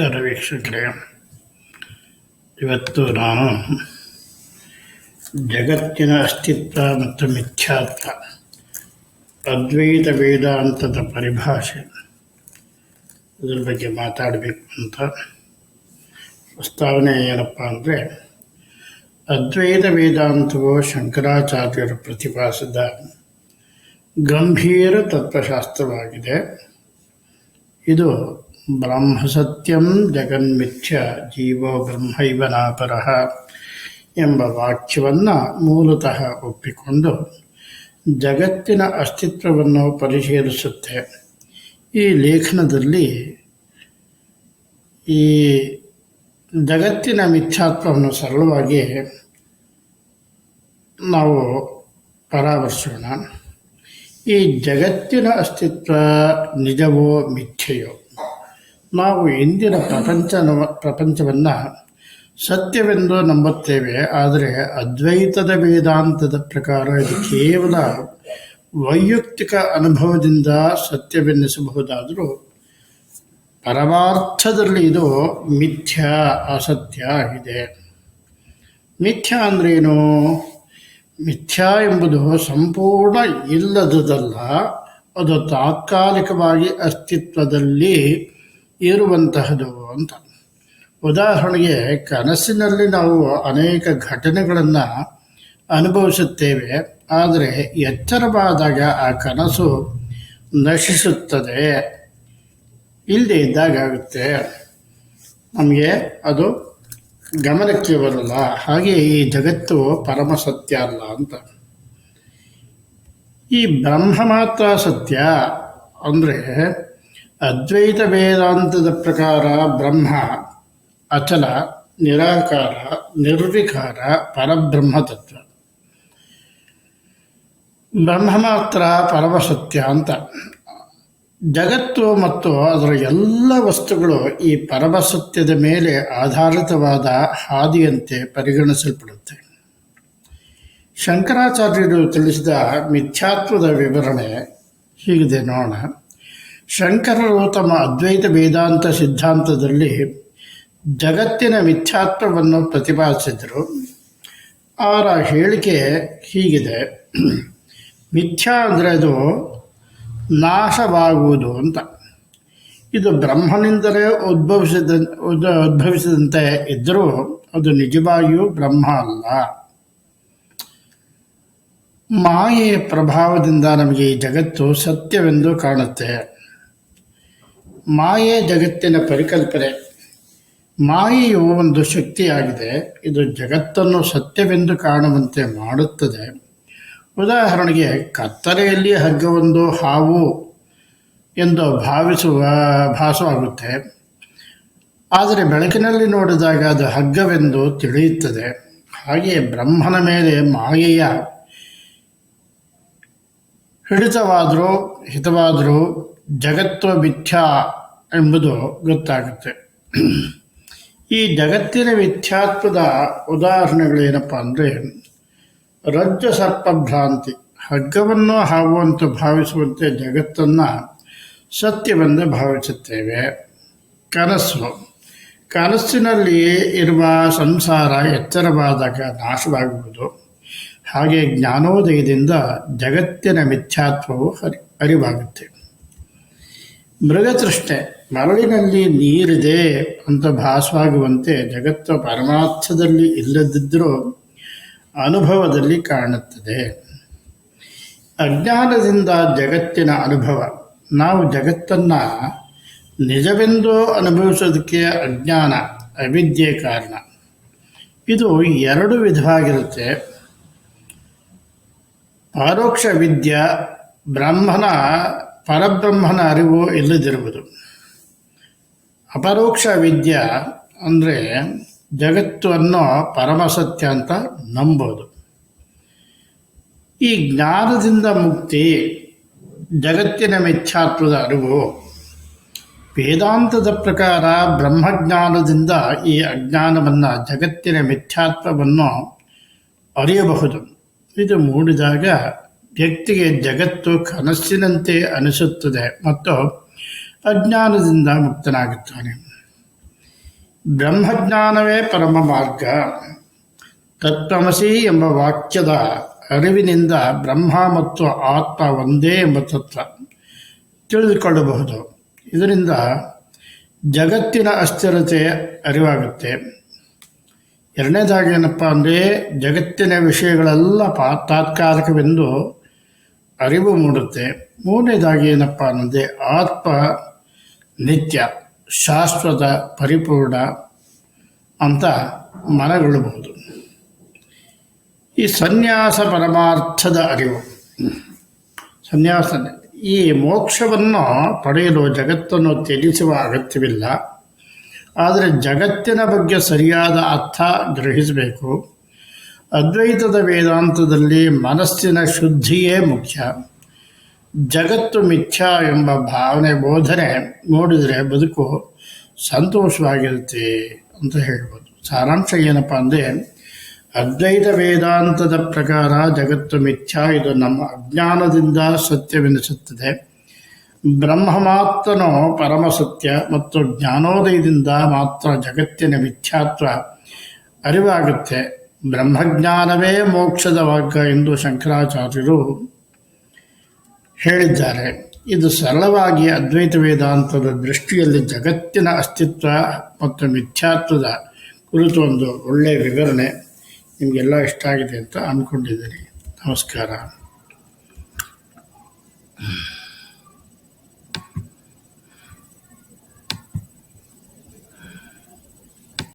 ನಮಸ್ಕಾರ ವೀಕ್ಷಕರೇ ಇವತ್ತು ನಾನು ಜಗತ್ತಿನ ಅಸ್ತಿತ್ವ ಮತ್ತು ಮಿಥ್ಯಾತ್ವ, ಅದ್ವೈತ ವೇದಾಂತದ ಪರಿಭಾಷೆ ಇದ್ರ ಬಗ್ಗೆ ಮಾತಾಡಬೇಕು ಅಂತ ಪ್ರಸ್ತಾವನೆ ಏನಪ್ಪ ಅಂದರೆ, ಅದ್ವೈತ ವೇದಾಂತವು ಶಂಕರಾಚಾರ್ಯರು ಪ್ರತಿಪಾದಿಸಿದ ಗಂಭೀರ ತತ್ವಶಾಸ್ತ್ರವಾಗಿದೆ. ಇದು ಬ್ರಹ್ಮ ಸತ್ಯಂ ಜಗನ್ಮಿಥ್ಯ ಜೀವೋ ಬ್ರಹ್ಮೈವನಾಪರಹ ಎಂಬ ವಾಕ್ಯವನ್ನು ಮೂಲತಃ ಒಪ್ಪಿಕೊಂಡು ಜಗತ್ತಿನ ಅಸ್ತಿತ್ವವನ್ನು ಪರಿಶೀಲಿಸುತ್ತೆ. ಈ ಲೇಖನದಲ್ಲಿ ಈ ಜಗತ್ತಿನ ಮಿಥ್ಯಾತ್ವವನ್ನು ಸರಳವಾಗಿ ನಾವು ಪರಾಮರ್ಶೋಣ ಈ ಜಗತ್ತಿನ ಅಸ್ತಿತ್ವ ನಿಜವೋ ಮಿಥ್ಯೆಯೋ? ನಾವು ಇಂದಿನ ಪ್ರಪಂಚ ಪ್ರಪಂಚವನ್ನು ಸತ್ಯವೆಂದು ನಂಬುತ್ತೇವೆ, ಆದರೆ ಅದ್ವೈತದ ವೇದಾಂತದ ಪ್ರಕಾರ ಇದು ಕೇವಲ ವೈಯಕ್ತಿಕ ಅನುಭವದಿಂದ ಸತ್ಯವೆನ್ನಿಸಬಹುದಾದರೂ ಪರಮಾರ್ಥದಲ್ಲಿ ಇದು ಮಿಥ್ಯ, ಅಸತ್ಯ ಆಗಿದೆ. ಮಿಥ್ಯ ಅಂದ್ರೇನು? ಮಿಥ್ಯ ಎಂಬುದು ಸಂಪೂರ್ಣ ಇಲ್ಲದಲ್ಲ ಅದು ತಾತ್ಕಾಲಿಕವಾಗಿ ಅಸ್ತಿತ್ವದಲ್ಲಿ ಇರುವಂತಹದು ಅಂತ. ಉದಾಹರಣೆಗೆ ಕನಸಿನಲ್ಲಿ ನಾವು ಅನೇಕ ಘಟನೆಗಳನ್ನು ಅನುಭವಿಸುತ್ತೇವೆ, ಆದರೆ ಎಚ್ಚರವಾದಾಗ ಆ ಕನಸು ನಶಿಸುತ್ತದೆ. ಇಲ್ಲದೆ ಇದ್ದಾಗ ಆಗುತ್ತೆ. ನಮಗೆ ಅದು ಗಮನಕ್ಕೆ ಬರಲ್ಲ. ಹಾಗೆ ಈ ಜಗತ್ತು ಪರಮ ಸತ್ಯ ಅಲ್ಲ ಅಂತ. ಈ ಬ್ರಹ್ಮ ಮಾತ್ರ ಸತ್ಯ ಅಂದರೆ ಅದ್ವೈತ ವೇದಾಂತದ ಪ್ರಕಾರ ಬ್ರಹ್ಮ, ಅಚಲ, ನಿರಾಕಾರ, ನಿರ್ವಿಕಾರ ಪರಬ್ರಹ್ಮ ತತ್ವ ಬ್ರಹ್ಮ ಮಾತ್ರ ಪರಮಸತ್ಯ ಅಂತ. ಜಗತ್ತು ಮತ್ತು ಅದರ ಎಲ್ಲ ವಸ್ತುಗಳು ಈ ಪರಮಸತ್ಯದ ಮೇಲೆ ಆಧಾರಿತವಾದ ಹಾದಿಯಂತೆ ಪರಿಗಣಿಸಲ್ಪಡುತ್ತೆ. ಶಂಕರಾಚಾರ್ಯರು ತಿಳಿಸಿದ ಮಿಥ್ಯಾತ್ವದ ವಿವರಣೆ ಹೀಗಿದೆ ನೋಡೋಣ. ಶಂಕರರು ತಮ್ಮ ಅದ್ವೈತ ವೇದಾಂತ ಸಿದ್ಧಾಂತದಲ್ಲಿ ಜಗತ್ತಿನ ಮಿಥ್ಯಾತ್ವವನ್ನು ಪ್ರತಿಪಾದಿಸಿದರು. ಅವರ ಹೇಳಿಕೆ ಹೀಗಿದೆ. ಮಿಥ್ಯಾ ಅಂದರೆ ಅದು ನಾಶವಾಗುವುದು ಅಂತ. ಇದು ಬ್ರಹ್ಮನಿಂದಲೇ ಉದ್ಭವಿಸಿದ ಉದ್ಭವಿಸಿದಂತೆ ಇದ್ದರೂ ಅದು ನಿಜವಾಗಿಯೂ ಬ್ರಹ್ಮ ಅಲ್ಲ. ಮಾಯೆಯ ಪ್ರಭಾವದಿಂದ ನಮಗೆ ಈ ಜಗತ್ತು ಸತ್ಯವೆಂದು ಕಾಣುತ್ತೆ. ಮಾಯೆ ಜಗತ್ತಿನ ಪರಿಕಲ್ಪನೆ. ಮಾಯೆಯು ಒಂದು ಶಕ್ತಿಯಾಗಿದೆ. ಇದು ಜಗತ್ತನ್ನು ಸತ್ಯವೆಂದು ಕಾಣುವಂತೆ ಮಾಡುತ್ತದೆ. ಉದಾಹರಣೆಗೆ, ಕತ್ತಲೆಯಲ್ಲಿ ಹಗ್ಗವೊಂದು ಹಾವು ಎಂದು ಭಾವಿಸುವ, ಭಾಸವಾಗುತ್ತೆ. ಆದರೆ ಬೆಳಕಿನಲ್ಲಿ ನೋಡಿದಾಗ ಅದು ಹಗ್ಗವೆಂದು ತಿಳಿಯುತ್ತದೆ. ಹಾಗೆ ಬ್ರಹ್ಮನ ಮೇಲೆ ಮಾಯೆಯ ಹಿಡಿತವಾದರೂ, ಹಿತವಾದರೂ ಜಗತ್ತು ಮಿಥ್ಯಾ ಎಂಬುದು ಗೊತ್ತಾಗುತ್ತೆ. ಈ ಜಗತ್ತಿನ ಮಿಥ್ಯಾತ್ವದ ಉದಾಹರಣೆಗಳೇನಪ್ಪ ಅಂದರೆ, ರಜ್ಜ ಸರ್ಪಭ್ರಾಂತಿ ಹಗ್ಗವನ್ನು ಹಾವುವಂತೆ ಭಾವಿಸುವಂತೆ ಜಗತ್ತನ್ನು ಸತ್ಯವೆಂದು ಭಾವಿಸುತ್ತೇವೆ. ಕನಸು, ಕನಸಿನಲ್ಲಿ ಇರುವ ಸಂಸಾರ ಎಚ್ಚರವಾದಾಗ ನಾಶವಾಗುವುದು. ಹಾಗೆ ಜ್ಞಾನೋದಯದಿಂದ ಜಗತ್ತಿನ ಮಿಥ್ಯಾತ್ವವು ಹರಿ, ಅರಿವಾಗುತ್ತೆ. ಮೃಗತೃಷ್ಣೆ ಮರಳಿನಲ್ಲಿ ನೀರಿದೆ ಅಂತ ಭಾಸವಾಗುವಂತೆ ಜಗತ್ತು ಪರಮಾರ್ಥದಲ್ಲಿ ಇಲ್ಲದಿದ್ದರೂ ಅನುಭವದಲ್ಲಿ ಕಾಣುತ್ತದೆ. ಅಜ್ಞಾನದಿಂದ ಜಗತ್ತಿನ ಅನುಭವ. ನಾವು ಜಗತ್ತನ್ನು ನಿಜವೆಂದು ಅನುಭವಿಸೋದಕ್ಕೆ ಅಜ್ಞಾನ, ಅವಿದ್ಯೆ ಕಾರಣ. ಇದು ಎರಡು ವಿಧವಾಗಿರುತ್ತೆ. ಪರೋಕ್ಷ ವಿದ್ಯೆ ಬ್ರಾಹ್ಮಣ ಪರಬ್ರಹ್ಮನ ಅರಿವು ಇಲ್ಲದಿರುವುದು. ಅಪರೋಕ್ಷ ವಿದ್ಯೆ ಅಂದರೆ ಜಗತ್ತು ಅನ್ನೋ ಪರಮಸತ್ಯ ಅಂತ ನಂಬೋದು. ಈ ಜ್ಞಾನದಿಂದ ಮುಕ್ತಿ, ಜಗತ್ತಿನ ಮಿಥ್ಯಾತ್ವದ ಅರಿವು, ವೇದಾಂತದ ಪ್ರಕಾರ ಬ್ರಹ್ಮಜ್ಞಾನದಿಂದ ಈ ಅಜ್ಞಾನವನ್ನು ಜಗತ್ತಿನ ಮಿಥ್ಯಾತ್ವವನ್ನು ಅರಿಯಬಹುದು. ಇದು ಮೂಡಿದಾಗ ವ್ಯಕ್ತಿಗೆ ಜಗತ್ತು ಕನಸಿನಂತೆ ಅನಿಸುತ್ತದೆ ಮತ್ತು ಅಜ್ಞಾನದಿಂದ ಮುಕ್ತನಾಗುತ್ತಾನೆ. ಬ್ರಹ್ಮಜ್ಞಾನವೇ ಪರಮ ಮಾರ್ಗ. ತತ್ವಮಸಿ ಎಂಬ ವಾಕ್ಯದ ಅರಿವಿನಿಂದ ಬ್ರಹ್ಮ ಮತ್ತು ಆತ್ಮ ಒಂದೇ ಎಂಬ ತತ್ವ ತಿಳಿದುಕೊಳ್ಳಬಹುದು. ಇದರಿಂದ ಜಗತ್ತಿನ ಅಸ್ಥಿರತೆ ಅರಿವಾಗುತ್ತೆ. ಎರಡನೇದಾಗಿ ಏನಪ್ಪ ಅಂದರೆ ಜಗತ್ತಿನ ವಿಷಯಗಳೆಲ್ಲ ಪಾ ತಾತ್ಕಾಲಿಕವೆಂದು ಅರಿವು ಮೂಡುತ್ತೆ. ಮೂರನೇದಾಗಿ ಏನಪ್ಪ ಅನ್ನೋದೇ ಆತ್ಮ, ನಿತ್ಯ, ಶಾಶ್ವತ, ಪರಿಪೂರ್ಣ ಅಂತ ಮನಗೊಳ್ಳಬಹುದು ಈ ಸನ್ಯಾಸ ಪರಮಾರ್ಥದ ಅರಿವು. ಸನ್ಯಾಸ ಈ ಮೋಕ್ಷವನ್ನು ಪಡೆಯಲು ಜಗತ್ತನ್ನು ತ್ಯಜಿಸುವ ಅಗತ್ಯವಿಲ್ಲ. ಆದರೆ ಜಗತ್ತಿನ ಬಗ್ಗೆ ಸರಿಯಾದ ಅರ್ಥ ಗ್ರಹಿಸಬೇಕು. ಅದ್ವೈತದ ವೇದಾಂತದಲ್ಲಿ ಮನಸ್ಸಿನ ಶುದ್ಧಿಯೇ ಮುಖ್ಯ. ಜಗತ್ತು ಮಿಥ್ಯಾ ಎಂಬ ಭಾವನೆ ಬೋಧನೆ ನೋಡಿದರೆ ಬದುಕು ಸಂತೋಷವಾಗಿರುತ್ತೆ ಅಂತ ಹೇಳ್ಬೋದು. ಸಾರಾಂಶ ಏನಪ್ಪ ಅಂದರೆ, ಅದ್ವೈತ ವೇದಾಂತದ ಪ್ರಕಾರ ಜಗತ್ತು ಮಿಥ್ಯಾ, ಇದು ನಮ್ಮ ಅಜ್ಞಾನದಿಂದ ಸತ್ಯವೆನಿಸುತ್ತದೆ. ಬ್ರಹ್ಮ ಮಾತ್ರನೋ ಪರಮ ಸತ್ಯ ಮತ್ತು ಜ್ಞಾನೋದಯದಿಂದ ಮಾತ್ರ ಜಗತ್ತಿನ ಮಿಥ್ಯಾತ್ವ ಅರಿವಾಗುತ್ತೆ. ಬ್ರಹ್ಮಜ್ಞಾನವೇ ಮೋಕ್ಷದ ಮಾರ್ಗ ಎಂದು ಶಂಕರಾಚಾರ್ಯರು ಹೇಳಿದ್ದಾರೆ. ಇದು ಸರಳವಾಗಿ ಅದ್ವೈತ ವೇದಾಂತದ ದೃಷ್ಟಿಯಲ್ಲಿ ಜಗತ್ತಿನ ಅಸ್ತಿತ್ವ ಮತ್ತು ಮಿಥ್ಯಾತ್ವದ ಕುರಿತು ಒಂದು ಒಳ್ಳೆಯ ವಿವರಣೆ ನಿಮಗೆಲ್ಲ ಇಷ್ಟ ಆಗಿದೆ ಅಂತ ಅಂದ್ಕೊಂಡಿದ್ದೀನಿ. ನಮಸ್ಕಾರ.